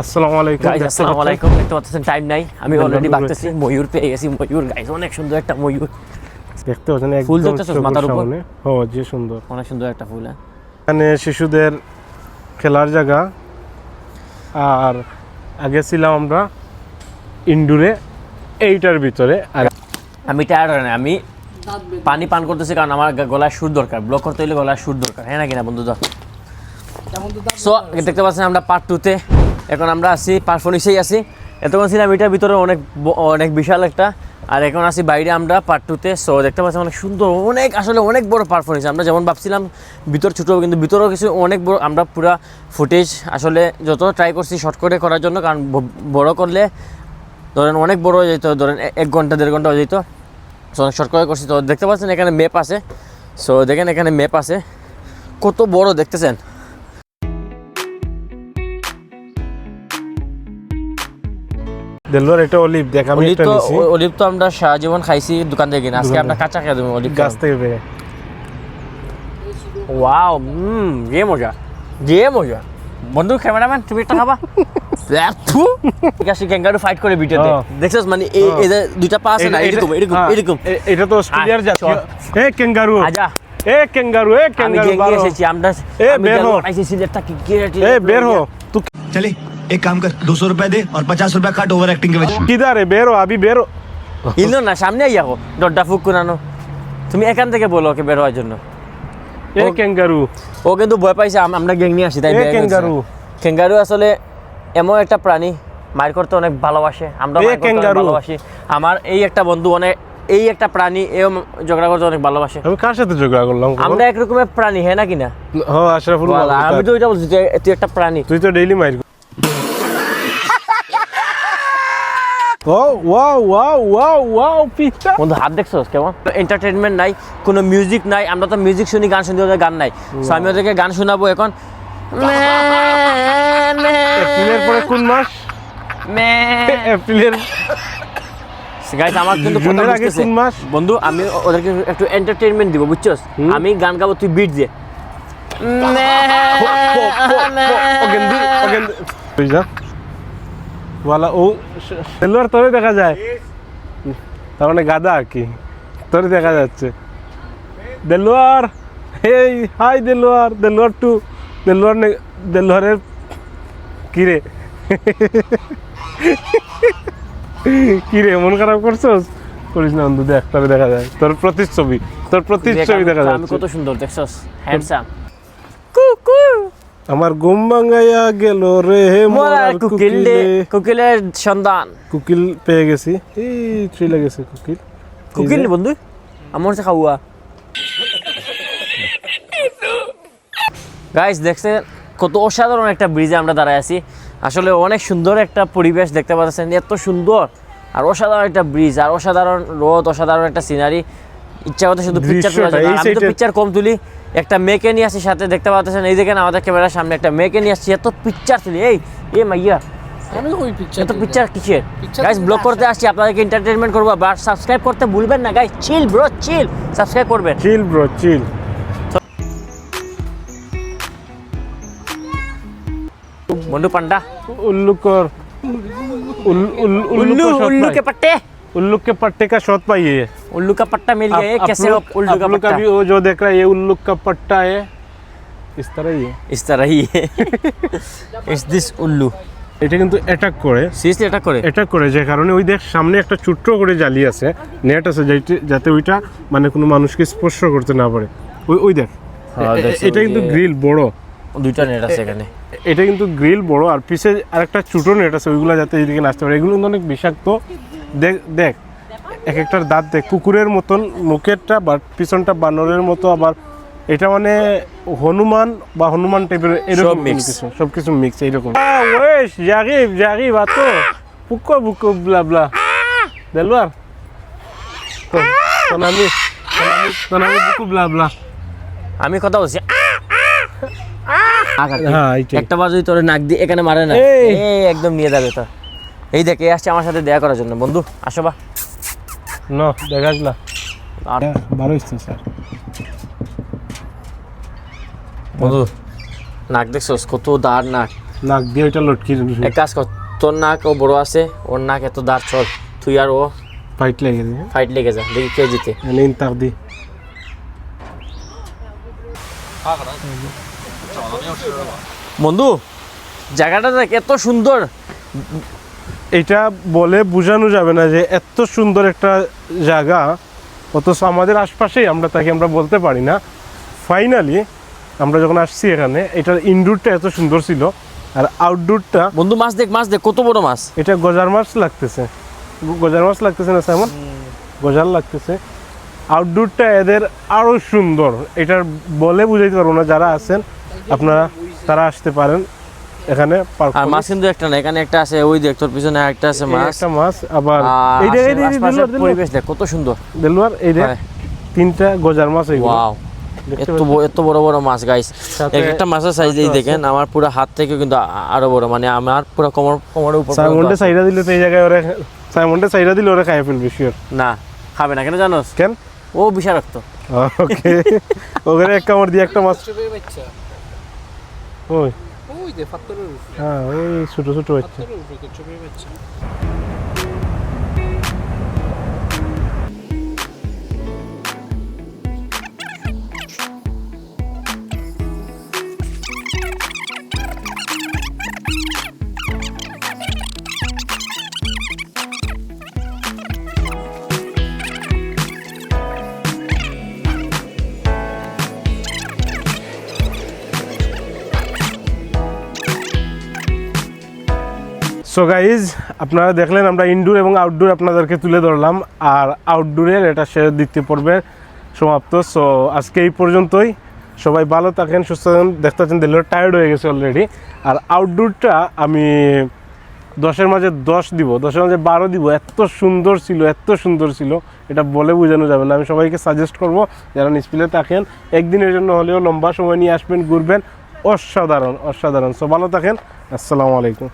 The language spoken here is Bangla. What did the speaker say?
আসসালামু আলাইকুম গাইস আসসালামু আলাইকুম দেখতে পাচ্ছেন টাইম নাই। আমি অলরেডি বন্ধু ময়ূর পেয়ে গেছি ময়ূর গাইস অনেক সুন্দর একটা ময়ূর। দেখতে পাচ্ছেন ফুল মাথার উপর? ও যে সুন্দর। অনেক সুন্দর একটা ফুল হ্যাঁ। এখানে শিশুদের খেলার জায়গা। আর আগে ছিলাম আমরা ইনডোরে এইটার ভিতরে। আর আমি টায়ার্ড হয় না আমি পানি পান করতেছি কারণ আমার গলায় সুর দরকার ব্লক করতে হলে গলায় সুর দরকার হ্যাঁ নাকি না বন্ধুরা? সো দেখতে পাচ্ছেন আমরা পার্ট টুতে এখন আমরা আছি পারফরমেন্সেই আছি। এতক্ষণ ছিলাম এটার ভিতরে অনেক অনেক বিশাল একটা। আর এখন আছি বাইরে আমরা পার্ট টুতে সো দেখতে পাচ্ছি অনেক সুন্দর, অনেক আসলে অনেক বড় পারফরমেন্স আমরা যেমন ভাবছিলাম ভিতর ছোটো কিন্তু ভিতরেও কিছু অনেক বড় আমরা পুরা ফুটেজ আসলে যত ট্রাই করছি শর্ট করে করার জন্য, কারণ বড় করলে ধরেন অনেক বড় হয়ে যেত, ধরেন এক ঘণ্টা, দেড় ঘণ্টা হয়ে যেত। সো অনেক শর্ট করে করছি। তো দেখতে পাচ্ছেন এখানে ম্যাপ আছে। সো দেখেন এখানে ম্যাপ আছে। কত বড় দেখতেছেন? দেলবার এটা অলিভ দেখ আমি তো নিছি। অলিভ তো আমরা সারা জীবন খাইছি দোকান থেকে কিনে। আজকে আমরা কাঁচা খেয়ে দেবো অলিভ গাছ থেকে পেরে ওয়াও হুম যে মজা। যে মজা। বন্ধু ক্যামেরাম্যান তুমি একটা খাবা। ঠিক আছে ক্যাঙ্গারু ফাইট করে ভিডিওতে। দেখছিস মানে এই। দুইটা পা আছে না এরকম এরকম হ্যাঁ, এরকম। এটা তো অস্ট্রেলিয়ার জাতীয়। এ ক্যাঙ্গারু আজা। এ ক্যাঙ্গারু এ ক্যাঙ্গারু এ, বের হো। এ বের হো। তু चले एक काम कर दो सौ रुपए दे और पचास रुपए काट ओवर एक्टिंग के वजह কিদারে বের হো আবি বের হো ইলো না সামনে আইয়া হো দরজা ফুক কুনানো তুমি এখান থেকে বলো ওকে বের হওয়ার জন্য এ ও- ক্যাঙ্গারু ও কিন্তু ভয় পাইছে আম- আমরা গ্যাং নিয়ে আসি তাই এ বের হয়ে গেছে। ক্যাঙ্গারু। ক্যাঙ্গারু আসলে এমন একটা প্রাণী মার করতে অনেক ভালোবাসে আমরা এ মার করতে অনেক ক্যাঙ্গারু। ভালোবাসি আমার এই একটা বন্ধু অনেক এই একটা প্রাণী এও ঝগড়া করতে অনেক ভালোবাসে আমি কার সাথে ঝগড়া করলাম আমরা এক রকমের প্রাণী হ্যাঁ নাকি না ও আশরাফুল বল, আমি মাহমুদ। তো ওইটা বলছি তুই তুই একটা প্রাণী তুই তো ডেইলি মাইর ও ওয়াও ওয়াও ওয়াও ওয়াও পিতা বন্ধু হাত দেখছোস কেমন এন্টারটেনমেন্ট নাই কোনো মিউজিক নাই আমরা তো মিউজিক শুনি গান শুনি ওদের গান নাই সো আমি ওদেরকে গান শোনাবো এখন এপ্রিলের পরে কোন মাস এপ্রিলের গাইস আমার কিন্তু জুনের আগে কোন মাস? বন্ধু আমি ওদেরকে একটু এন্টারটেইনমেন্ট দিব বুঝছস আমি গান গাবো তুই বিট দে অগেন্দি অগেন্দি তুই যা ওয়ালা ও সেলুয়ার তোরে দেখা যায়। তার মানে গাদা কি। তোরে দেখা যাচ্ছে। দেলোয়ার এই হাই দেলোয়ার দেলোয়ার টু দেলোয়ার দেলোয়ারের কিরে? কিরে মন খারাপ করছস? করিস না বন্ধু দেখ তোরে দেখা যায়। তোর প্রতিচ্ছবি তোর প্রতিচ্ছবি দেখা যায় কত সুন্দর দেখছস? হ্যান্ডসাম আমার ঘুম ভাঙাইয়া গেল রে মোর মরার কুকিল কুকিলে। কুকিলের সন্ধান। কুকিল পেয়ে গেছি। এই চলে গেছে কুকিল। কুকিল বন্ধু? আমার হচ্ছে খাওয়া। গাইস দেখছেন? কত অসাধারণ একটা ব্রিজে আমরা দাঁড়ায় আছি। আসলে অনেক সুন্দর একটা পরিবেশ দেখতে পাচ্ছেন। এত সুন্দর আর অসাধারণ একটা ব্রিজ আর অসাধারণ রোদ অসাধারণ একটা সিনারি ইচ্ছা করতে শুধু পিকচার তোলা আমি তো পিকচার কম তুলি। একটা মেয়েকে নিয়ে আসি সাথে দেখতে পাচ্ছেন এই দেখেন আমাদের ক্যামেরার সামনে একটা মেয়েকে নিয়ে আসছি এত পিকচার তুলি এই এ মাইয়া এত পিকচার কিসের? গাইস ব্লগ করতে আসছি আপনাদেরকে এন্টারটেনমেন্ট করব বাট সাবস্ক্রাইব করতে ভুলবেন না guys chill bro chill subscribe করবেন। চিল ব্রো চিল বন্ধু পান্ডা। উল্লুকর উল্লু উল্লু কে পাট্টে उल्लू शॉट के पाई पट्टे उल्लू के पट्टे का शॉट पाई है उल्लू का पट्टा मिल गया ये आप- कैसे आप हो लोग- उल्लू आप का लोग का पट्टा भी वो जो देख रहा है ये उल्लू का पट्टा है इस तरह ही है इस तरह ही है इस दिस उल्लू এটা কিন্তু অ্যাটাক করে সিরিয়াসলি এটা করে অ্যাটাক করে যে কারণে ওই দেখ সামনে একটা ছোট্ট করে জালি আছে নেট আছে যাইতে- যাতে ওইটা মানে কোনো মানুষকে স্পর্শ করতে না পারে ওই ওই দেখ হ্যাঁ, এ- এ- দেখছি, এটা কিন্তু ওই যে- গ্রিল বড় দুইটা নেট আছে এখানে এটা কিন্তু গ্রিল বড় আর পিছে আরেকটা ছোটো নেট আছে ওইগুলো যাতে এদিকে নাচতে পারে এগুলো কিন্তু অনেক বিষাক্ত দেখ দেখ এক একটার দাঁত দেখ কুকুরের মতন মুখেরটা বা পিছনটা বানরের মতো আবার এটা মানে হনুমান বা হনুমান টাইপের এরকম। কিছু সব কিছু মিক্স এইরকম। ওয়েশ জাগিব জাগিব আতো বুকো ব্লা ব্লা। দেলবার তো তোনামি ব্লা ব্লা। আমি কথা বলছি। হ্যাঁ একটা বাজুই তোর নাক দিয়ে এখানে মারে না। একদম নিয়ে যাবে তো এই দেখ এই আসছে আমার সাথে দেখা করার জন্য। বন্ধু আসো বা। No, দেখাসলা আর বারো ইচ্ছে স্যার। বন্ধু। নাক দেখছোস কত দাঁড় নাক। নাক দিয়ে ওইটা লটকি এক কাজ কর তোর নাক ও বড় আছে ওর নাক এত দাঁড় চল। তুই আর ও ফাইট লেগে দিয়ে ফাইট লেগে যা দেখি কে জিতে। নিন তাক দি। বন্ধু জায়গাটা দেখ এত সুন্দর। এটা বলে বোঝানো যাবে না যে এত সুন্দর একটা জায়গা অথচ আমাদের আশপাশেই আমরা তাকে আমরা বলতে পারি না। ফাইনালি আমরা যখন আসছি এখানে এটার ইনডোরটা এত সুন্দর ছিল আর আউটডোরটা বন্ধু মাছ দেখ মাছ দেখ কত বড় মাছ। এটা গজার মাছ লাগতেছে। গজার মাছ লাগতেছে না স্যামন গজার লাগতেছে। আউটডোরটা এদের আরও সুন্দর। এটার বলে বুঝাইতে পারব না যারা আছেন আপনারা তারা আসতে পারেন। এখানে আর মাছ কিন্তু একটা না এখানে একটা আছে ওই দেখ তোর পিছনে একটা আছে মাছ। একটা মাছ আবার এইটা পরিবেশ দেখ কত সুন্দর। দিলুয়ার এই হ্যাঁ। তিনটা গজার মাছ এইগুলো। ওয়াও। এত এত বড় বড় মাছ গাইস এক একটা মাছের সাইজ এই দেখেন আমার পুরো হাত থেকে কিন্তু আরও বড় মানে আমার পুরো কোমর কোমরের উপর সাইমন্ডে সাইডা দিলে তো এই জায়গায় ওরা সাইমন্ডে সাইডা দিলে ওরা খাই ফেলবে শিওর না খাবে না কেন জানোস? কেন? ও বিষাক্ত ওকে। ওখানে এক কামড় দিয়ে একটা মাছ। ওই। ওই যে উপরে। হ্যাঁ ওই ছোট ছোট হচ্ছে ফাত্তরের উপরে বাচ্চা। সো গাইজ আপনারা দেখলেন আমরা ইনডোর এবং আউটডোর আপনাদেরকে তুলে ধরলাম, আর আউটডোরের এটা সে দ্বিতীয় পর্বের সমাপ্ত। সো আজকে এই পর্যন্তই। সবাই ভালো থাকেন, সুস্থ থাকেন, দেখতে পাচ্ছেন দিল্লি টায়ার্ড হয়ে গেছে অলরেডি আর আউটডোরটা আমি দশের মাঝে দশ দিব, দশের মাঝে বারো দিব, এত সুন্দর ছিল, এত সুন্দর ছিল। এটা বলে বোঝানো যাবে না। আমি সবাইকে সাজেস্ট করব, যারা নিসপিলে থাকেন, একদিনের জন্য হলেও লম্বা সময় নিয়ে আসবেন, ঘুরবেন। অসাধারণ অসাধারণ। সো ভালো থাকেন। আসসালামু আলাইকুম।